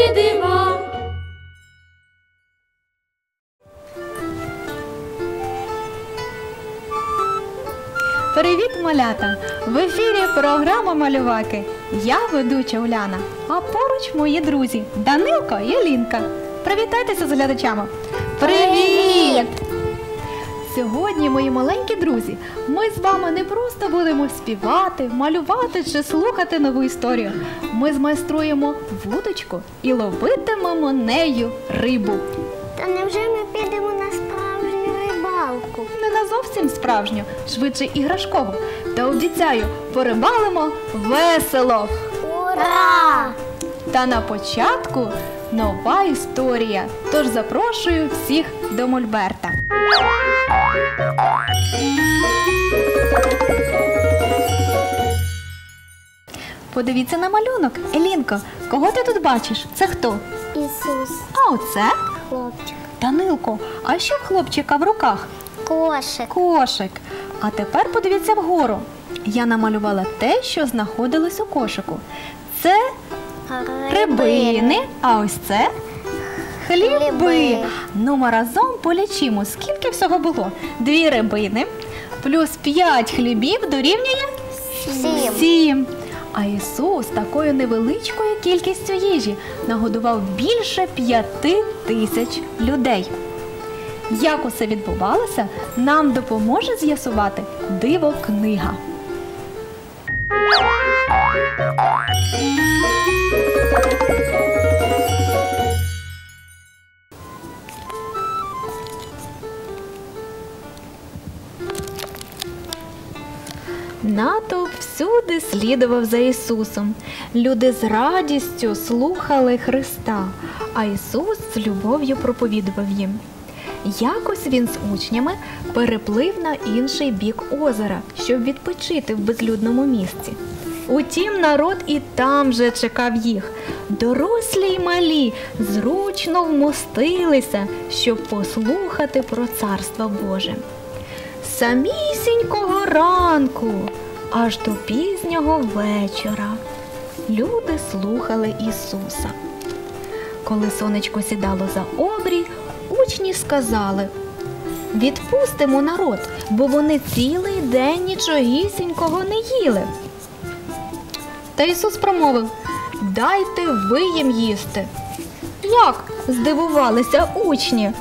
Страшнісінькі дива. Привіт, малята! В ефірі програма Малюваки. Я ведуча Уляна, а поруч мої друзі Данилко і Елінка. Привітайтеся з глядачами. Привіт! Сьогодні, мої маленькі друзі, ми з вами не просто будемо співати, малювати чи слухати нову історію. Ми змайструємо вудочку і ловитимемо нею рибу. Та невже ми підемо на справжню рибалку? Не на зовсім справжню, швидше іграшкову. Та обіцяю, порибалимо весело. Ура! Та на початку нова історія. Тож запрошую всіх до Мольберта. Подивіться на малюнок. Елінко, кого ти тут бачиш? Це хто? Ісус, А оце хлопчик, Данилко. А що в хлопчика в руках? кошик, Кошик. А тепер подивіться вгору. Я намалювала те, що знаходилось у кошику. Це рибини, а ось це хліби. Ну, ми разом полічимо, скільки всього було. Дві рибини плюс п'ять хлібів дорівнює Сім. сім. А Ісус такою невеличкою кількістю їжі нагодував більше п'яти тисяч людей. Як усе відбувалося, нам допоможе з'ясувати диво книга. Натовп всюди слідував за Ісусом. Люди з радістю слухали Христа, а Ісус з любов'ю проповідував їм. Якось він з учнями переплив на інший бік озера, щоб відпочити в безлюдному місці. Утім, народ і там же чекав їх. Дорослі й малі зручно вмостилися, щоб послухати про царство Боже. Самісінького ранку, аж до пізнього вечора. Люди слухали Ісуса. Коли сонечко сідало за обрій, учні сказали: Відпустимо народ, бо вони цілий день нічогісінького не їли. Та Ісус промовив: Дайте ви їм їсти. Як? здивувалися учні.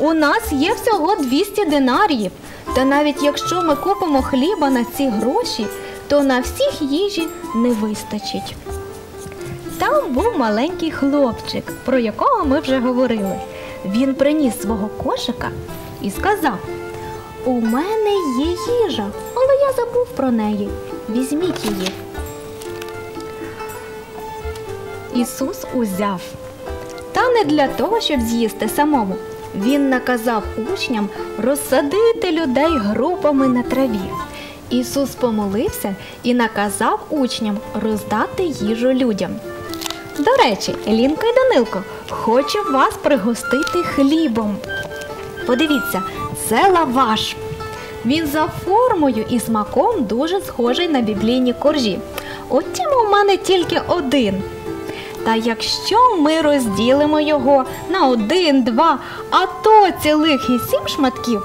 У нас є всього 200 динаріїв. Та навіть якщо ми купимо хліба на ці гроші, то на всіх їжі не вистачить. Там був маленький хлопчик, про якого ми вже говорили. Він приніс свого кошика і сказав: У мене є їжа, але я забув про неї. Візьміть її. Ісус узяв. Та не для того, щоб з'їсти самому. Він наказав учням розсадити людей групами на траві. Ісус помолився і наказав учням роздати їжу людям. До речі, Елінко і Данилко, хочу вас пригостити хлібом. Подивіться, це лаваш. Він за формою і смаком дуже схожий на біблійні коржі. Утім, у мене тільки один. Та якщо ми розділимо його на один, два, а то цілих і сім шматків,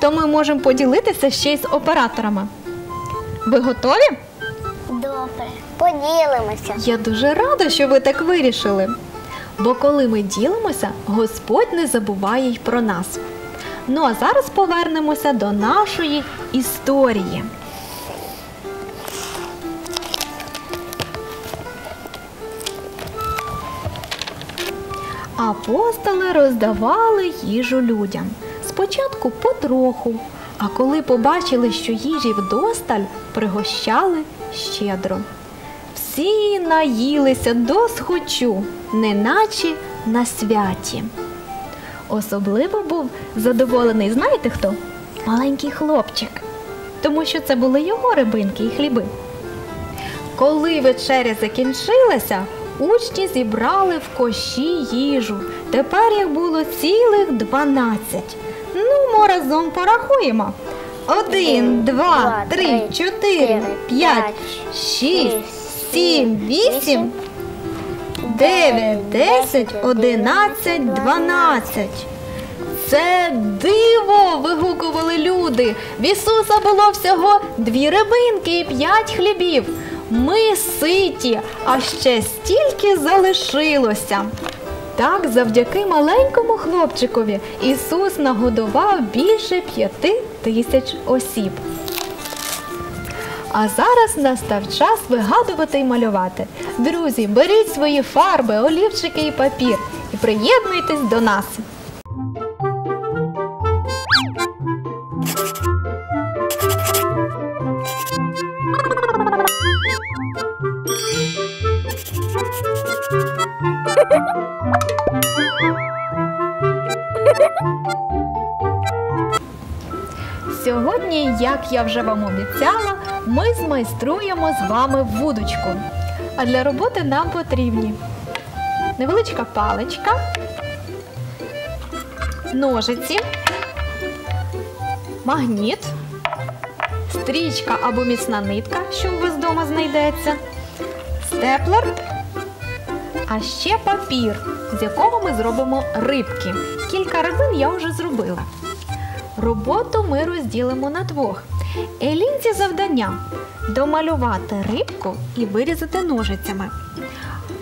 то ми можемо поділитися ще й з операторами. Ви готові? Добре. Поділимося. Я дуже рада, що ви так вирішили. Бо коли ми ділимося, Господь не забуває й про нас. Ну а зараз повернемося до нашої історії. Апостоли роздавали їжу людям. Спочатку потроху, А коли побачили, що їжі вдосталь, пригощали щедро. Всі наїлися до схочу, неначе на святі. Особливо був задоволений, знаєте хто? Маленький хлопчик, тому що це були його рибинки і хліби. Коли вечеря закінчилася, учні зібрали в коші їжу. Тепер їх було цілих дванадцять. Ну, ми разом порахуємо. Один, два, три, чотири, п'ять, шість, сім, вісім, дев'ять, десять, одинадцять, дванадцять. Це диво! вигукували люди. В Ісуса було всього дві рибинки і п'ять хлібів. Ми ситі, а ще стільки залишилося. Так, завдяки маленькому хлопчикові Ісус нагодував більше п'яти тисяч осіб. А зараз настав час вигадувати і малювати. Друзі, беріть свої фарби, олівчики і папір і приєднуйтесь до нас. Як я вже вам обіцяла, ми змайструємо з вами вудочку. А для роботи нам потрібні невеличка паличка, ножиці, магніт, стрічка або міцна нитка, що у вас вдома знайдеться, степлер, а ще папір, з якого ми зробимо рибки. Кілька рибин я вже зробила. Роботу ми розділимо на двох. Елінці завдання домалювати рибку і вирізати ножицями.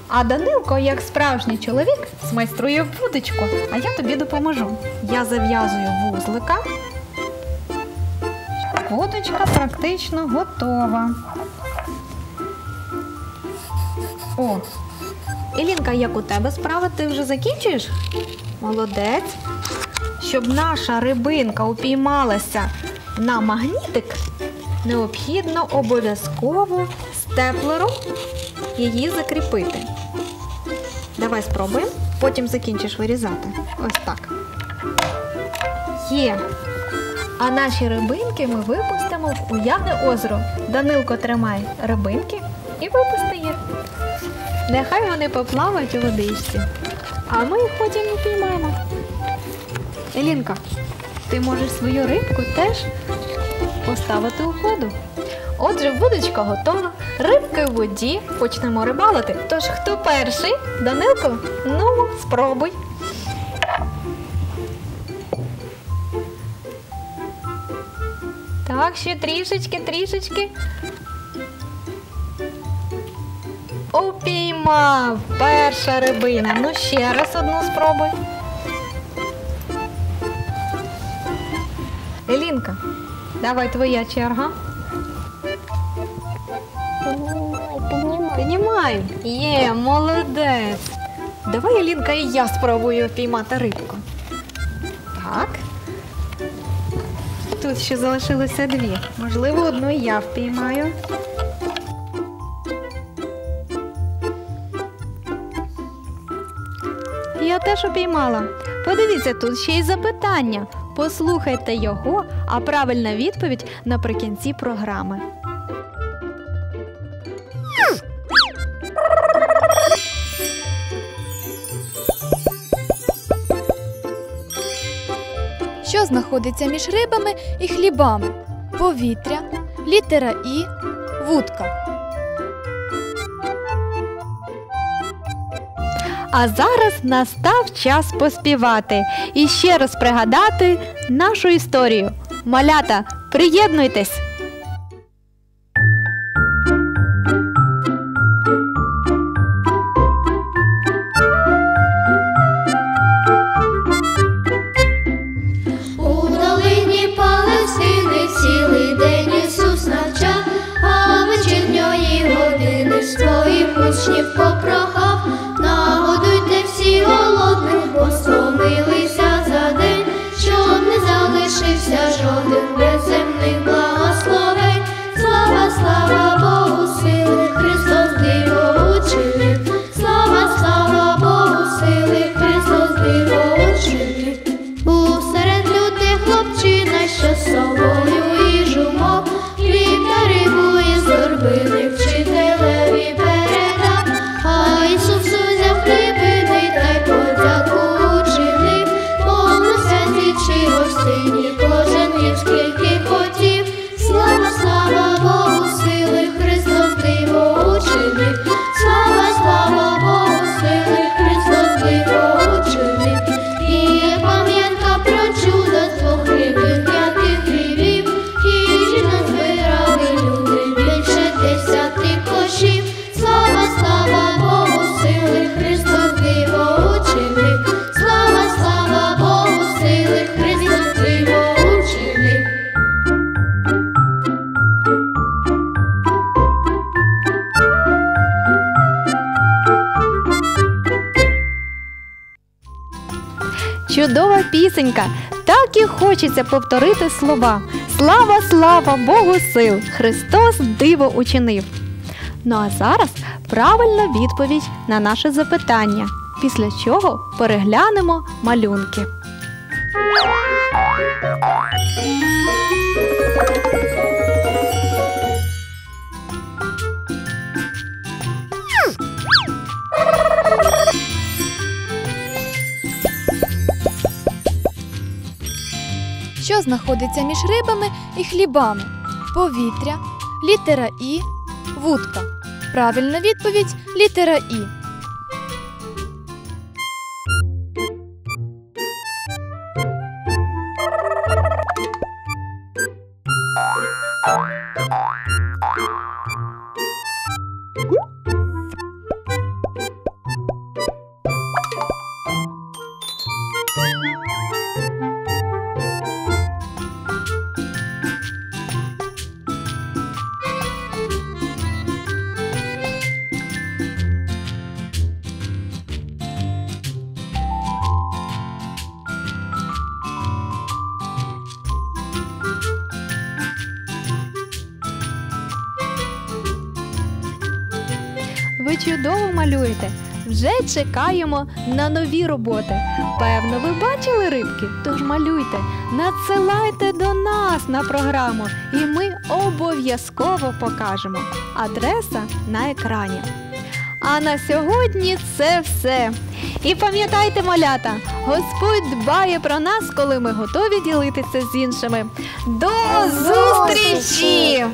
А Данилко, як справжній чоловік, змайструє вудочку, а я тобі допоможу. Я зав'язую вузлика. Вудочка практично готова. О, Елінка, як у тебе справа? Ти вже закінчуєш? Молодець. Щоб наша рибинка упіймалася на магнітик, необхідно обов'язково степлером її закріпити. Давай спробуємо, потім закінчиш вирізати. Ось так. Є. А наші рибинки ми випустимо в уявне озеро. Данилко тримай рибинки і випусти їх. Нехай вони поплавають у водичці, а ми їх потім упіймаємо. Елінка, ти можеш свою рибку теж поставити у воду. Отже, вудочка готова, рибки в воді, почнемо рибалити. Тож хто перший? Данилко? Ну, спробуй. Так, ще трішечки, трішечки. Упіймав перша рибина. Ну ще раз одну спробуй. Елінка, давай твоя черга. Піднімай. Є, молодець. Давай, Елінка, і я спробую впіймати рибку. Так. Тут ще залишилося дві. Можливо, одну я впіймаю. Я теж упіймала. Подивіться, тут ще й запитання. Послухайте його, а правильна відповідь наприкінці програми. Що знаходиться між рибами і хлібами? Повітря, літера І, вудка. А зараз настав час поспівати і ще раз пригадати нашу історію. Малята, приєднуйтесь! і кожен, і скільки хоче. Пісенька. Так і хочеться повторити слова. Слава, слава Богу сил! Христос диво учинив. Ну а зараз правильна відповідь на наше запитання, після чого переглянемо малюнки. Знаходиться між рибами і хлібами? Повітря, літера І, вудка. Правильна відповідь літера І. Ви чудово малюєте. Вже чекаємо на нові роботи. Певно, ви бачили рибки? Тож малюйте, надсилайте до нас на програму, і ми обов'язково покажемо. Адреса на екрані. А на сьогодні це все. І пам'ятайте, малята, Господь дбає про нас, коли ми готові ділитися з іншими. До зустрічі!